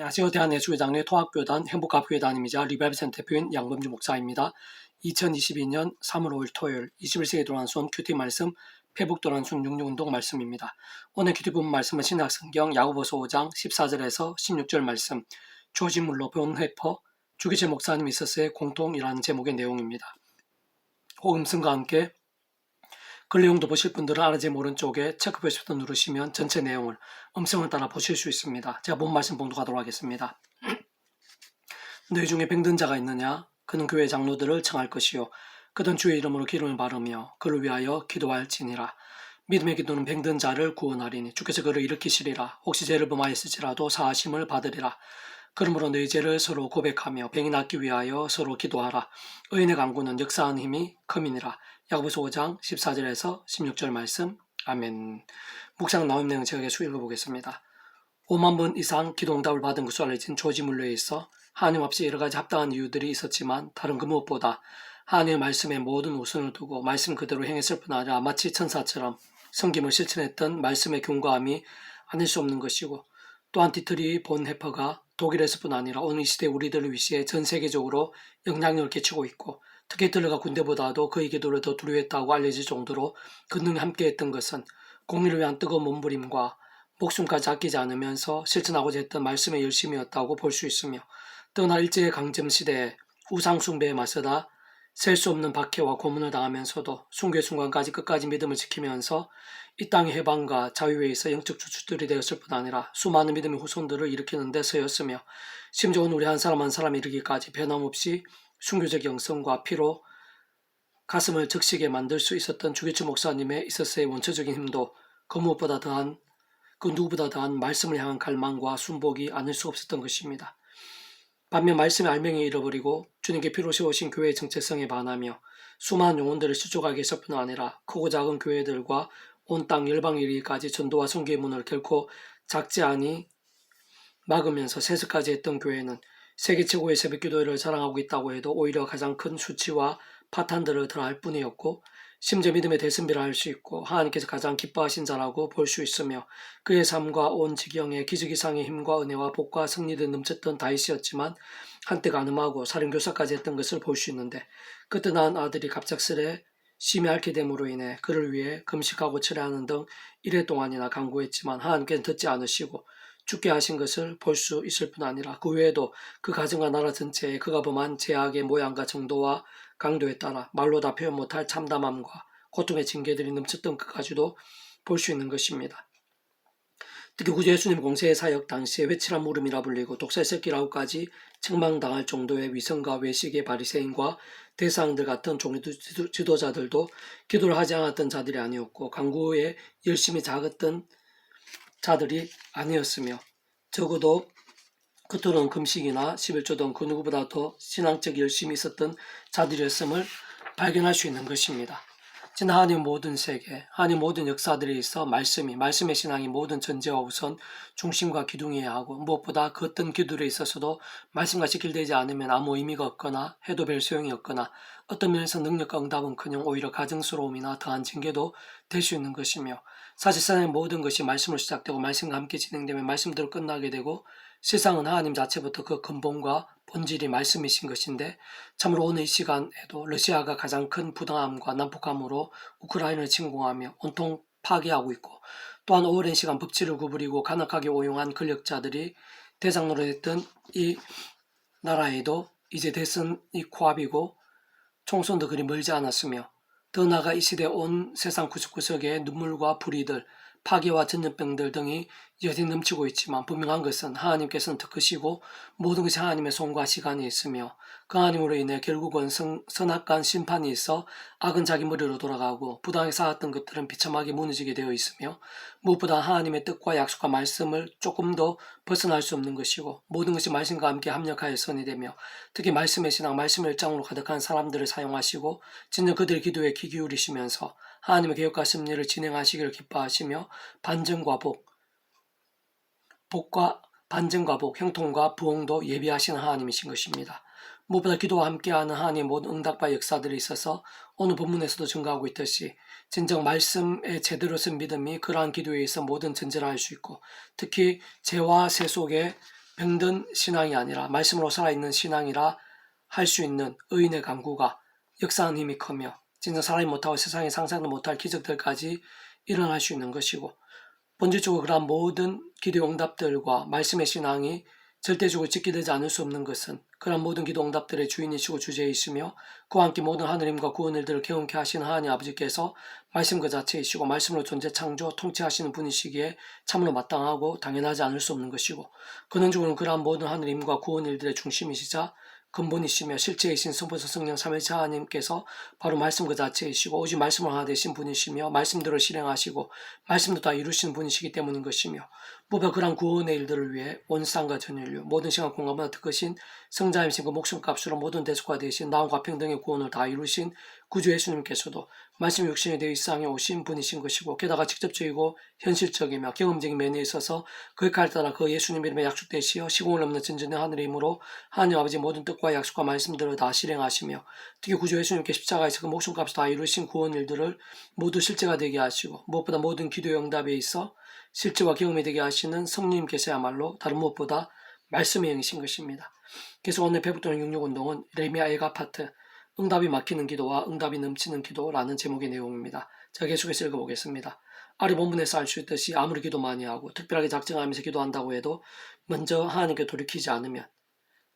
안녕하세요. 대한예수회장의 통합교단 행복합교회단임이자 리바이브센터 대표인 양범주 목사입니다. 2022년 3월 5일 토요일 21세기 도란순 큐티 말씀 페북 도란순 육육운동 말씀입니다. 오늘 큐티 부분 말씀은 신약성경 야고보서 5장 14절에서 16절 말씀 조지물로 본 회퍼 주기재 목사님이 있었어의 공통이라는 제목의 내용입니다. 호음승과 함께 글 내용도 보실 분들은 알아지 모른 쪽에 체크 표시부터 누르시면 전체 내용을 음성을 따라 보실 수 있습니다. 제가 본 말씀 봉독하도록 하겠습니다. 너희 중에 병든 자가 있느냐? 그는 교회 장로들을 청할 것이요. 그든 주의 이름으로 기름을 바르며 그를 위하여 기도할지니라. 믿음의 기도는 병든 자를 구원하리니 주께서 그를 일으키시리라. 혹시 죄를 범하였을지라도 사하심을 받으리라. 그러므로 너희 죄를 서로 고백하며 병이 낫기 위하여 서로 기도하라. 의인의 강구는 역사하는 힘이 큼이니라. 야고보서 5장 14절에서 16절 말씀. 아멘. 묵상 나온 내용 제가 계속 읽어보겠습니다. 5만 번 이상 기도응답을 받은 것으로 알려진 조지 물러에 있어 하나님 없이 여러 가지 합당한 이유들이 있었지만 다른 그 무엇보다 하나님의 말씀에 모든 우선을 두고 말씀 그대로 행했을 뿐 아니라 마치 천사처럼 성김을 실천했던 말씀의 경과함이 아닐 수 없는 것이고 또한 디트리 본 해퍼가 독일에서뿐 아니라 오늘 이 시대 우리들을 위시해 전 세계적으로 영향력을 끼치고 있고 히틀러가 군대보다도 그의 기도를 더 두려워했다고 알려질 정도로 근능이 함께했던 것은 공의를 위한 뜨거운 몸부림과 목숨까지 아끼지 않으면서 실천하고자 했던 말씀의 열심이었다고 볼 수 있으며 떠나 일제의 강점 시대에 우상숭배에 맞서다 셀 수 없는 박해와 고문을 당하면서도 순교의 순간까지 끝까지 믿음을 지키면서 이 땅의 해방과 자유에 있어 영적 주축들이 되었을 뿐 아니라 수많은 믿음의 후손들을 일으키는 데 서였으며 심지어는 우리 한 사람 한 사람 이르기까지 변함없이 순교적 영성과 피로 가슴을 적시게 만들 수 있었던 주기철 목사님의 있었어의 원초적인 힘도 그 무엇보다 더한 그 누구보다 더한 말씀을 향한 갈망과 순복이 아닐 수 없었던 것입니다. 반면 말씀의 알맹이 잃어버리고 주님께 피로 세우신 교회의 정체성에 반하며 수많은 영혼들을 수족하게 했을 뿐 아니라 크고 작은 교회들과 온 땅 열방 이르기까지 전도와 선교의 문을 결코 작지 아니 막으면서 세습까지 했던 교회는 세계 최고의 새벽 기도회를 자랑하고 있다고 해도 오히려 가장 큰 수치와 파탄들을 더할 뿐이었고 심지어 믿음의 대선비라 할수 있고 하나님께서 가장 기뻐하신 자라고 볼 수 있으며 그의 삶과 온 지경에 기적 이상의 힘과 은혜와 복과 승리를 넘쳤던 다윗이었지만 한때 가늠하고 살인교사까지 했던 것을 볼 수 있는데 그때 낳은 아들이 갑작스레 심히 앓게 됨으로 인해 그를 위해 금식하고 철회하는 등 이래 동안이나 강구했지만 하나님께는 듣지 않으시고 죽게 하신 것을 볼 수 있을 뿐 아니라 그 외에도 그 가정과 나라 전체에 그가 범한 제약의 모양과 정도와 강도에 따라 말로 다 표현 못할 참담함과 고통의 징계들이 넘쳤던 것까지도 볼 수 있는 것입니다. 특히 구주 예수님 공세의 사역 당시에 외칠한 물음이라 불리고 독살 새끼라고까지 책망당할 정도의 위선과 외식의 바리새인과 대상들 같은 종교 지도자들도 기도를 하지 않았던 자들이 아니었고 강구에 열심히 작았던 자들이 아니었으며 적어도 그토록 금식이나 11조 등그 누구보다 더 신앙적 열심이 있었던 자들이었음을 발견할 수 있는 것입니다. 지난 하나님 모든 세계, 하나님 모든 역사들에 있어 말씀이, 말씀의 신앙이 모든 전제와 우선 중심과 기둥이어야 하고 무엇보다 그 어떤 기도에 있어서도 말씀과 직결되지 않으면 아무 의미가 없거나 해도 별 소용이 없거나 어떤 면에서 능력과 응답은커녕 오히려 가증스러움이나 더한 징계도 될 수 있는 것이며 사실상의 모든 것이 말씀으로 시작되고 말씀과 함께 진행되면 말씀대로 끝나게 되고 세상은 하나님 자체부터 그 근본과 본질이 말씀이신 것인데 참으로 오늘 이 시간에도 러시아가 가장 큰 부당함과 난폭함으로 우크라이나를 침공하며 온통 파괴하고 있고 또한 오랜 시간 법치를 구부리고 간악하게 오용한 권력자들이 대장 노릇했던 이 나라에도 이제 대선이 코앞이고 총선도 그리 멀지 않았으며 더 나아가 이 시대 온 세상 구석구석에 눈물과 불의들, 파괴와 전염병들 등이 여전히 넘치고 있지만 분명한 것은 하나님께서는 더 크시고 모든 것이 하나님의 손과 시간이 있으며 그 하나님으로 인해 결국은 선, 선악간 심판이 있어 악은 자기 머리로 돌아가고 부당하게 쌓았던 것들은 비참하게 무너지게 되어 있으며 무엇보다 하나님의 뜻과 약속과 말씀을 조금 더 벗어날 수 없는 것이고 모든 것이 말씀과 함께 합력하여 선이 되며 특히 말씀의 신앙, 말씀의 일장으로 가득한 사람들을 사용하시고 진정 그들의 기도에 귀 기울이시면서 하나님의 개혁과 심리를 진행하시기를 기뻐하시며 반전과 복, 복과 반전과 복, 형통과 부흥도 예비하시는 하나님이신 것입니다. 무엇보다 기도와 함께하는 하나님의 모든 응답과 역사들이 있어서 오늘 본문에서도 증가하고 있듯이 진정 말씀에 제대로 쓴 믿음이 그러한 기도에 있어 모든 전제를 할 수 있고 특히 죄와 세속의 병든 신앙이 아니라 말씀으로 살아있는 신앙이라 할 수 있는 의인의 강구가 역사하는 힘이 크며 진짜 사람이 못하고 세상에 상상도 못할 기적들까지 일어날 수 있는 것이고 본질적으로 그러한 모든 기도 응답들과 말씀의 신앙이 절대적으로 지키되지 않을 수 없는 것은 그러한 모든 기도 응답들의 주인이시고 주제이시며 그와 함께 모든 하느님과 구원 일들을 경험케 하신 하나님 아버지께서 말씀 그 자체이시고 말씀으로 존재 창조 통치하시는 분이시기에 참으로 마땅하고 당연하지 않을 수 없는 것이고 근원적으로는 그러한 모든 하느님과 구원 일들의 중심이시자 근본이시며 실제이신 성부서 성령 삼위일체 하나님께서 바로 말씀 그 자체이시고 오직 말씀을 하나 되신 분이시며 말씀대로 실행하시고 말씀도 다 이루시는 분이시기 때문인 것이며 무엇보다 그러한 구원의 일들을 위해 온 땅과 전 인류 모든 시간 공간마다 특으신 성자임신 그 목숨값으로 모든 대속화 되신 나음과 평등의 구원을 다 이루신 구주 예수님께서도 말씀 육신이 되어 이 세상에 오신 분이신 것이고 게다가 직접적이고 현실적이며 경험적인 면에 있어서 그에 따라 그 예수님 이름에 약속되시어 시공을 넘는 전전의 하늘의 힘으로 하나님 아버지 모든 뜻과 약속과 말씀들을 다 실행하시며 특히 구주 예수님께 십자가에서 그 목숨값을 다 이루신 구원 일들을 모두 실제가 되게 하시고 무엇보다 모든 기도의 응답에 있어 실제와 경험이 되게 하시는 성령님께서야말로 다른 무엇보다 말씀의 영이신 것입니다. 그래서 오늘 배북도는 육육운동은 레미아 엘가 파트 응답이 막히는 기도와 응답이 넘치는 기도라는 제목의 내용입니다. 자 계속해서 읽어보겠습니다. 아래 본문에서 알 수 있듯이 아무리 기도 많이 하고 특별하게 작정하면서 기도한다고 해도 먼저 하나님께 돌이키지 않으면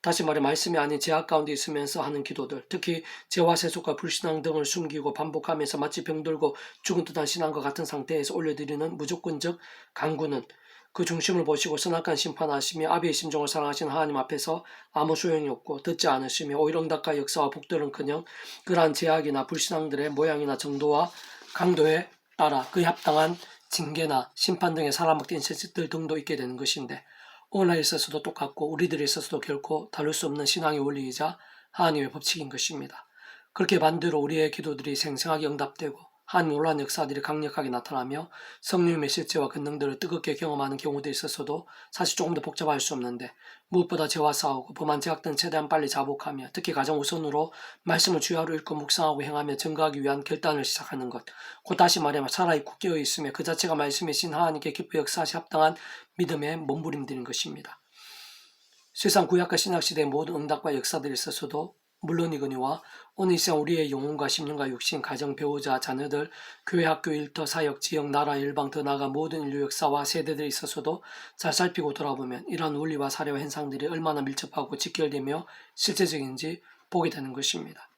다시 말해 말씀이 아닌 제약 가운데 있으면서 하는 기도들 특히 죄와 세속과 불신앙 등을 숨기고 반복하면서 마치 병들고 죽은 듯한 신앙과 같은 상태에서 올려드리는 무조건적 강구는 그 중심을 보시고 선악한 심판하시며 아비의 심정을 사랑하신 하나님 앞에서 아무 소용이 없고 듣지 않으시며 오히려 응답과 역사와 복들은커녕 그러한 제약이나 불신앙들의 모양이나 정도와 강도에 따라 그에 합당한 징계나 심판 등의 사람막된 실직들 등도 있게 되는 것인데 오늘에 있어서도 똑같고 우리들에 있어서도 결코 다룰 수 없는 신앙의 원리이자 하나님의 법칙인 것입니다. 그렇게 반대로 우리의 기도들이 생생하게 응답되고 한 놀라운 역사들이 강력하게 나타나며 성령님의 실제와 권능들을 뜨겁게 경험하는 경우도 있어서도 사실 조금 더 복잡할 수 없는데 무엇보다 죄와 싸우고 범한 등 최대한 빨리 자복하며 특히 가장 우선으로 말씀을 주야로 읽고 묵상하고 행하며 증거하기 위한 결단을 시작하는 것. 곧 다시 말하면 살아있고 깨어 있으며 그 자체가 말씀이신 하나님께 기뻐 역사하시 합당한 믿음의 몸부림들인 것입니다. 세상 구약과 신약시대의 모든 응답과 역사들이 있어서도 물론이거니와 이 시간 우리의 영혼과 심령과 육신, 가정, 배우자, 자녀들, 교회, 학교, 일터, 사역, 지역, 나라, 일방, 더 나아가 모든 인류 역사와 세대들에 있어서도 잘 살피고 돌아보면 이러한 원리와 사례와 현상들이 얼마나 밀접하고 직결되며 실제적인지 보게 되는 것입니다.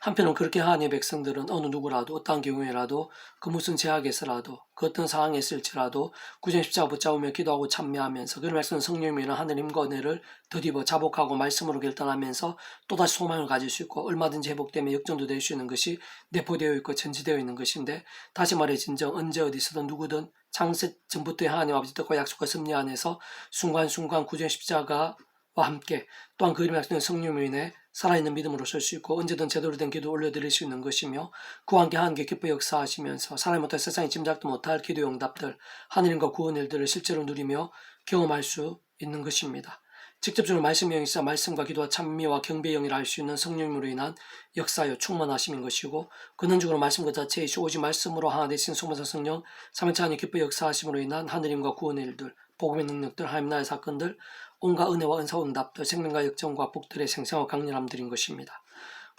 한편은 그렇게 하나님의 백성들은 어느 누구라도 어떠한 경우에라도 그 무슨 제약에서라도 그 어떤 상황에 있을지라도 구전 십자가 붙잡으며 기도하고 참여하면서 그를 말씀 성령이나 하느님과 은혜를 더디어 자복하고 말씀으로 결단하면서 또다시 소망을 가질 수 있고 얼마든지 회복되며 역전도 될 수 있는 것이 내포되어 있고 전지되어 있는 것인데 다시 말해 진정 언제 어디서든 누구든 창세 전부터의 하나님 아버지 뜻과 약속과 섭리 안에서 순간순간 구전 십자가와 함께 또한 그 이름에 약속된 성령으로 인해 살아있는 믿음으로 설 수 있고 언제든 제대로 된 기도 올려드릴 수 있는 것이며 그와 함께 하나님께 기뻐 역사하시면서 사람이 못할 세상이 짐작도 못할 기도 응답들 하느님과 구원 일들을 실제로 누리며 경험할 수 있는 것입니다. 직접적으로 말씀의 영이사 말씀과 기도와 찬미와 경배의 영이라 할 수 있는 성령님으로 인한 역사여 충만하심인 것이고 근원적으로 말씀 그 자체이시 오직 말씀으로 하나 되신 소문사 성령 삼위차 하나님 기뻐 역사하심으로 인한 하느님과 구원의 일들 복음의 능력들 하나님 나라의 사건들 온갖 은혜와 은사 응답들 생명과 역정과 복들의 생생한 강렬함들인 것입니다.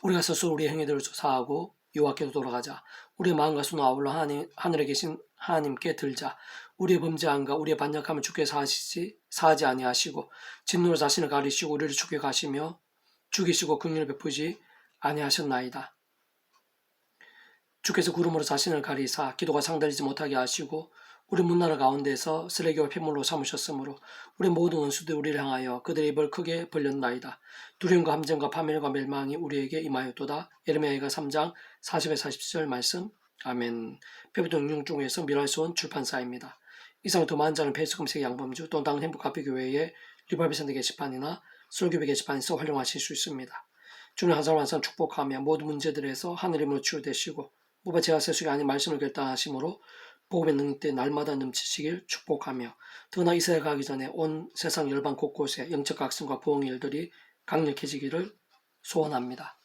우리가 스스로 우리의 행위들을 조사하고 여호와께로 돌아가자. 우리의 마음과 손을 아울러 하나님, 하늘에 계신 하나님께 들자. 우리의 범죄함과 우리의 반역함을 주께 사하시지 사하지 아니하시고 진노로 자신을 가리시고 우리를 죽게 가시며 죽이시고 긍휼을 베푸지 아니하셨나이다. 주께서 구름으로 자신을 가리사 기도가 상달리지 못하게 하시고 우리 문나라 가운데서 쓰레기와 폐물로 삼으셨으므로 우리 모든 원수들 우리를 향하여 그들의 입을 크게 벌렸나이다. 두려움과 함정과 파멸과 멸망이 우리에게 임하였도다. 예레미야가 3장 40에 40절 말씀 아멘 페부동 융 중에서 미랄수원 출판사입니다. 이상 더 많은 자는 페이스컴색 양범주 또는 당 행복카페교회의 리발비선대 게시판이나 설교배 게시판에서 활용하실 수 있습니다. 주는 한 사람 한사 축복하며 모든 문제들에서 하늘임으로 치유되시고 무바 제가 세속이 아닌 말씀을 결단하심으로 복음의 능력 때 날마다 넘치시길 축복하며 더나 이스라엘 가기 전에 온 세상 열방 곳곳에 영적 각성과 부흥의 일들이 강력해지기를 소원합니다.